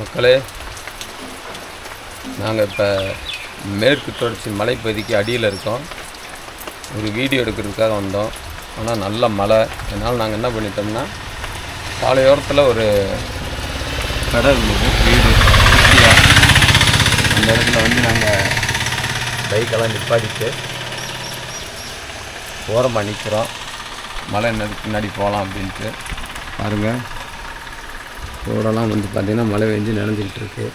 மக்களே நாங்கள் இப்போ மேற்கு தொடர்ச்சி மலைப்பகுதிக்கு அடியில் இருக்கோம். ஒரு வீடியோ எடுக்கிறதுக்காக வந்தோம். ஆனால் நல்ல மழை. அதனால் நாங்கள் என்ன பண்ணிட்டோம்னா சாலையோரத்தில் ஒரு கடை இருந்தது வீடு குட்டியாக அந்த இடத்துல வந்து நாங்கள் பைக்கெல்லாம் நிப்பாட்டிட்டு ஓரமாக நிற்கிறோம் மழை என்ன பின்னாடி போகலாம் அப்படின்ட்டு. பாருங்கள் ரோடெல்லாம் வந்து பார்த்திங்கன்னா மழை பெஞ்சு நனைஞ்சிக்கிட்டு இருக்கு.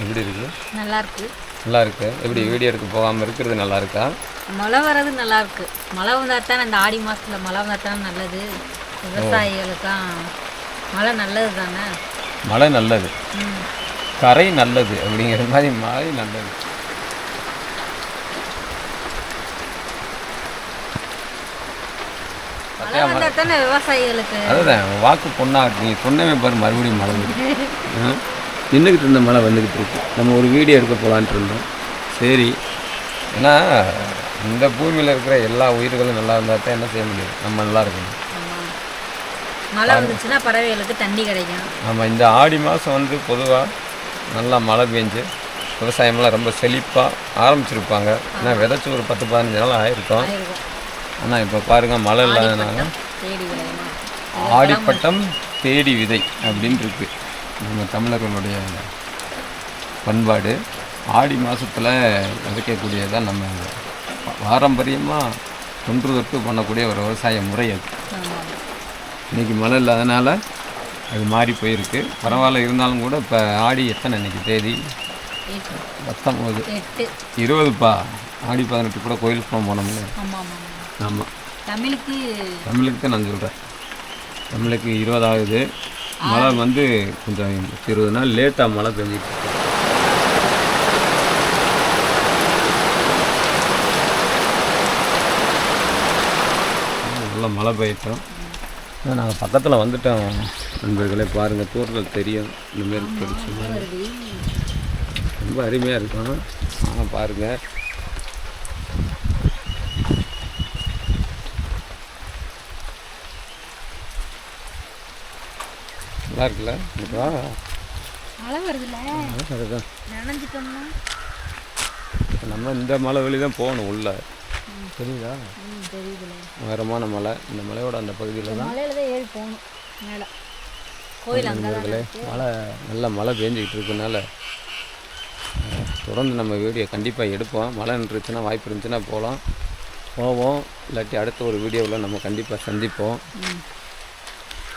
எப்படி இருக்கு? நல்லா இருக்கு. நல்லா இருக்கு. எப்படி வீடியோ எடுக்க போகாமல் இருக்கிறது நல்லா இருக்கா? மழை வர்றது நல்லா இருக்கு. மழை வந்தா தானே இந்த ஆடி மாசத்துல மழை வந்தா தானே நல்லது. விவசாயிகளுக்கெல்லாம் மழை நல்லது தானே? மழை நல்லது. ம். கரை நல்லது. அப்படிங்கிற மாதிரி மழை நல்லது மழை வந்தா தானே விவசாயிகளுக்கு. அதுதான் வாக்கு பொண்ணாக நீ சொன்னவே பாரு மறுபடியும் மழை? நின்றுக்கிட்டு இருந்த மழை வந்துக்கிட்டு இருக்கு. நம்ம ஒரு வீடியோ எடுக்க போகலான்ட்டு இருந்தோம். சரி. ஏன்னா இந்த பூமியில் இருக்கிற எல்லா உயிர்களும் நல்லா இருந்தால் தான் என்ன செய்ய முடியும்? நம்ம நல்லா இருக்கணும். மழை வந்துச்சுன்னா பறவைகளுக்கு தண்ணி கிடைக்கும். நம்ம இந்த ஆடி மாதம் வந்து பொதுவாக நல்லா மழை பெஞ்சு விவசாயமெல்லாம் ரொம்ப செழிப்பாக ஆரம்பிச்சிருப்பாங்க. ஏன்னா விதைச்சி ஒரு பத்து பதினஞ்சு நாள் ஆயிருக்கும். ஆனால் இப்போ பாருங்கள் மழை இல்லாதனால ஆடிப்பட்டம் தேடி விதை அப்படின்னு இருக்கு நம்ம தமிழர்களுடைய பண்பாடு. ஆடி மாதத்தில் விதைக்கக்கூடியதான் நம்ம பாரம்பரியமாக தொன்று தொட்டு பண்ணக்கூடிய ஒரு விவசாய முறை அது. ஆமா. இன்னைக்கு மழை இல்லாதனால அது மாறி போயிருக்கு. பரவாயில்ல இருந்தாலும் கூட இப்போ ஆடி எத்தனை இன்னைக்கு? தேதி. பத்தொம்போது. இருபதுப்பா? ஆடி பதினெட்டு கூட கோயிலுக்கு போனோம்ல. ஆமாம் தமிழுக்கு தமிழுக்கு தான் நான் சொல்கிறேன் தமிழுக்கு இருபதாகுது மழை வந்து கொஞ்சம் இருபது நாள் லேட்டாக மழை பெஞ்சிட்டு. நல்லா மழை பெய்யட்டும். நாங்கள் பக்கத்தில் வந்துட்டோம். நண்பர்களே பாருங்கள் தூரத்தில் தெரியும். இந்த மாரி பிடிச்சி. ரொம்ப அருமையாக இருக்கும். ஆ பாருங்கள் நல்லா இருக்குல்ல? இப்போ மழை வருதுல்ல? அதுதான் நனைஞ்சிட்டோம்னா? நம்ம இந்த மலை வழி தான் போகணும் உள்ள. தெரியுதா? தெரியுதுல உயரமான மலை. இந்த மலையோட அந்த பகுதியில் தான் மலையில தான் ஏறி போகணும். மேலே. கோயில் நண்பர்களே மழை நல்ல மழை பெஞ்சிக்கிட்டு இருக்கனால தொடர்ந்து நம்ம வீடியோ கண்டிப்பாக எடுப்போம். மழை நின்றுச்சுன்னா வாய்ப்பு இருந்துச்சுன்னா போகலாம் போவோம். இல்லாட்டி அடுத்த ஒரு வீடியோவில் நம்ம கண்டிப்பாக சந்திப்போம்.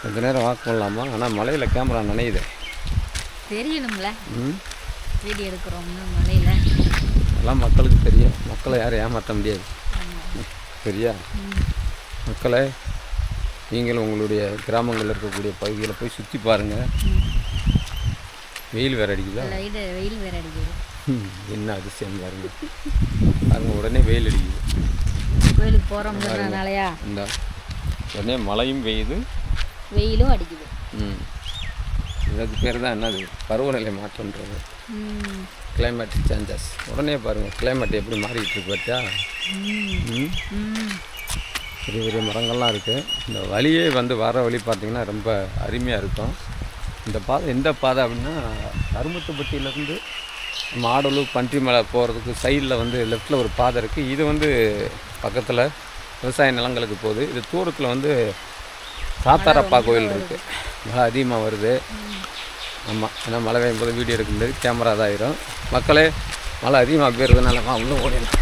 கொஞ்ச நேரம் வாக் பண்ணலாமா? ஆனால் மலையில் கேமரா நனையுது. தெரியணும்ல. வீடியோ எடுக்கிறோம்னு மலையில். அதெல்லாம் மக்களுக்கு தெரியும். மக்களை யாரும் ஏமாற்ற முடியாது. சரியா? மக்களை நீங்களும் உங்களுடைய கிராமங்களில் இருக்கக்கூடிய பகுதியில் போய் சுற்றி பாருங்கள் வெயில் வேற அடிக்குதா? வெயில் வேற அடிக்குது. என்ன அதிசயம் பாருங்க. பாருங்க உடனே வெயில் அடிக்குது. கோயிலுக்கு போகிறோம்னாலயா இந்த உடனே மழையும் பெய்யுது. வெயிலும் அடிக்குது. ம். இதுக்கு பேர் தான் என்னது? பருவநிலை மாற்றம்ன்றது. ம். கிளைமேட்டிக் சேஞ்சஸ் உடனே பாருங்கள் கிளைமேட் எப்படி மாறிக்கிட்டு இருக்கு ம். பெரிய பெரிய மரங்கள்லாம் இருக்குது இந்த வழியே வந்து வர வழி பார்த்திங்கன்னா ரொம்ப அருமையாக இருக்கும். இந்த பாதை எந்த பாதை அப்படின்னா கருமத்துப்பட்டியிலேருந்து நம்ம ஆடலூர் பன்றிமலை போகிறதுக்கு சைடில் வந்து லெஃப்ட்டில் ஒரு பாதை இருக்குது இது வந்து பக்கத்தில் விவசாய நிலங்களுக்கு போகுது. இது தூரத்தில் வந்து சாத்தாரப்பா கோயில் இருக்குது மழை அதிகமாக வருது. ஆமாம் ஏன்னா மழை பெய்யும் போது வீடியோ எடுக்க முடியாது கேமரா தான் ஆயிரும் மக்களே மழை அதிகமாக போயிருந்தனால வா உள்ளே ஓடிடலாம்.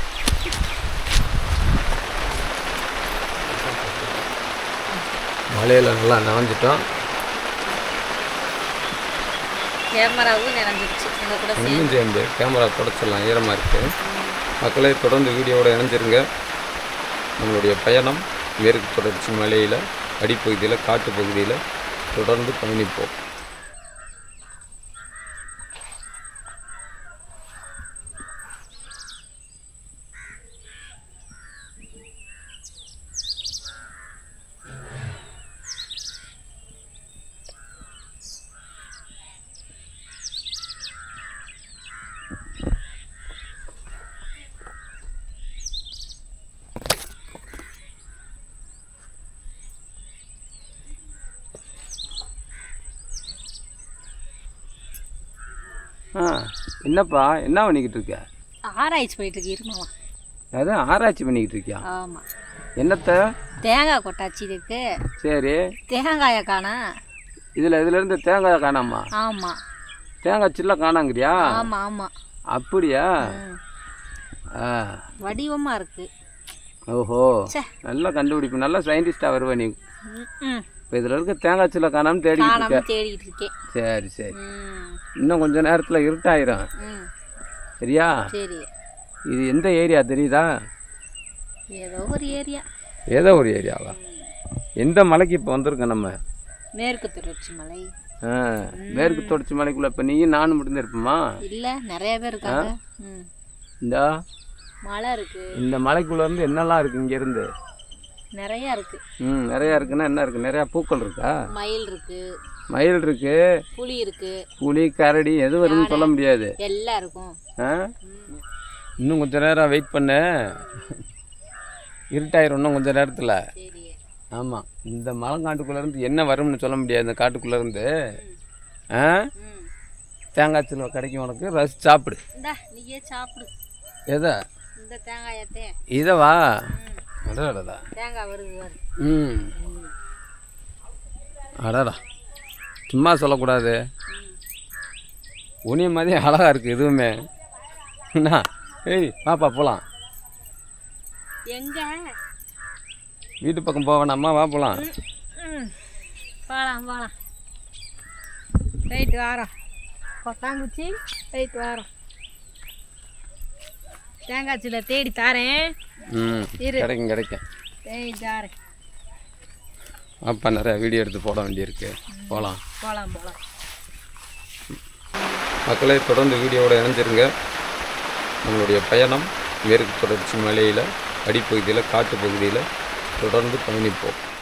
மழையில் நல்லா நனைஞ்சிட்டோம். கேமராவும் சேர்ந்து இன்னும் சேர்ந்து. கேமரா தொடச்சிடலாம் ஈரமாக இருக்குது மக்களே தொடர்ந்து வீடியோவோட இணைஞ்சிருங்க. நம்மளுடைய பயணம் மேற்கு தொடர்ச்சி மலையில். அடிப்பகுதியில் காட்டு பகுதியில் தொடர்ந்து பயணிப்போம். ஆ என்னப்பா என்ன பண்ணிக்கிட்டு இருக்க? ஆராய்ச்சி போயிட்டு இருக்கு இருமாவா அதான் ஆராய்ச்சி பண்ணிக்கிட்டு இருக்கியா? ஆமாம் என்னத்தை? தேங்காய் கொட்டாச்சி இருக்கு. சரி. தேங்காயை காணா. இதில் இதுலேருந்து தேங்காய் காணாமா? ஆமாம் தேங்காய் சில்ல காணாங்கிறியா? ஆமாம் ஆமாம் அப்படியா? ஆ. வடிவமாக இருக்கு. ஓஹோ. நல்ல கண்டுபிடிப்பு. நல்ல சயின்டிஸ்டாக வருவ நீ. ம். இப்போ இதில் இருக்க தேங்காய் சில்ல காணாமல் தேடிக்கிட்டு இருக்கேன். சரி சரி. இன்னும் கொஞ்ச நேரத்தில் இருட்டாயிரும். சரியா? சரி. இது எந்த ஏரியா தெரியுதா? ஏதோ ஒரு ஏரியா. ஏதோ ஒரு ஏரியாவா? எந்த மலைக்கு இப்போ வந்திருக்கோம் நம்ம? மேற்கு தொடர்ச்சி மலை. ஆ மேற்கு தொடர்ச்சி மலைக்குள்ள இப்போ நீயும் நானும் மட்டும் இருப்போமா? இல்லை நிறைய பேர் இருக்காங்க. இந்த. மலை இருக்கு. இந்த மலைக்குள்ள இருந்து என்னெல்லாம் இருக்கு இங்கேருந்து நிறைய இருக்கு. ம் நிறையா இருக்குன்னா என்ன இருக்கு? நிறையா பூக்கள் இருக்கா? மயில் இருக்கு. மயில் இருக்கு. புலி இருக்கு. புலி கரடி எது வரும்னு சொல்ல முடியாது. எல்லாம் இருக்கும். ஆ? இன்னும் கொஞ்ச நேரம் வெயிட் பண்ணு. இருட்டாயிரும் இன்னும் கொஞ்ச நேரத்தில். ஆமாம் இந்த மலைக்காட்டுக்குள்ளேருந்து என்ன வரும்னு சொல்ல முடியாது இந்த காட்டுக்குள்ளேருந்து ஆ? ம். தேங்காய் சிலுவை கிடைக்கும் உனக்கு ரசி சாப்பிடு. நீயே சாப்பிடு. எதை? இந்த தேங்காயத்தே இதவா அடடா தேங்காய் வருது ம். அடடா சும்மா சொல்லக்கூடாது. உனிய மாதிரி அழகா இருக்கு எதுவுமே. என்ன? ஏய் வாப்பா போகலாம் எங்க? வீட்டு பக்கம் போக வேணாமா? வா போகலாம் போகலாம் போகலாம் ரைட்டு வாரம். கொட்டாங்குச்சி வாரம். தேங்காய் சில தேடி தாரேன். ம். கிடைக்கும் கிடைக்கும். அப்பா நிறையா வீடியோ எடுத்து போட வேண்டியிருக்கு. போகலாம் போகலாம் போகலாம் மக்களை தொடர்ந்து வீடியோவோட இணைஞ்சிருங்க. நம்மளுடைய பயணம் மேற்கு தொடர்ச்சி மலையில் அடிப்பகுதியில் காட்டு பகுதியில் தொடர்ந்து பயணிப்போம்.